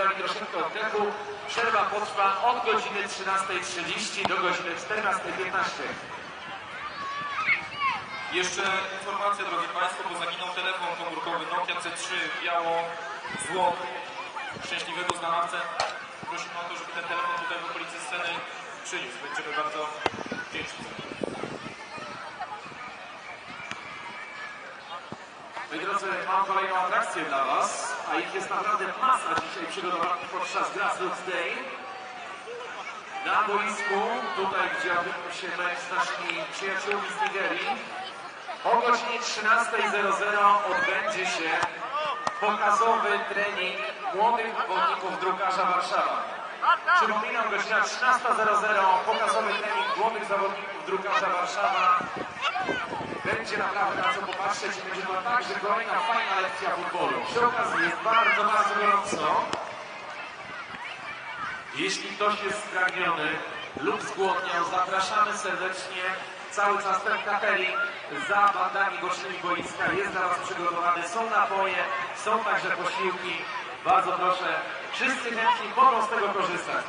dali troszeczkę oddechu. Przerwa potrwa od godziny 13.30 do godziny 14.15. Jeszcze informacja, drodzy Państwo, bo zaginął telefon komórkowy Nokia C3 biało-zło szczęśliwego znawcę. Prosimy o to, żeby ten telefon tutaj w okolicy sceny przyniósł. Będziemy bardzo wdzięczni. Moi drodzy, mam kolejną atrakcję dla Was, a ich jest naprawdę masa dzisiaj przygotowanych podczas Grassroots Day. Na boisku, tutaj gdzie odbył się mecz z naszymi przyjaciółmi z Nigerii, o godzinie 13.00 odbędzie się pokazowy trening młodych zawodników drukarza Warszawa. Przypominam, godzina 13.00 pokazowy trening młodych zawodników drukarza Warszawa. Będzie naprawdę na co popatrzeć i będzie to także kolejna fajna lekcja futbolu. Przy okazji jest bardzo, bardzo gorąco. Jeśli ktoś jest spragniony lub zgłodniał, zapraszamy serdecznie. Cały czas ten catering za bandami bocznymi boiska jest dla Was przygotowany. Są napoje, są także posiłki. Bardzo proszę, wszyscy chętni mogą z tego korzystać.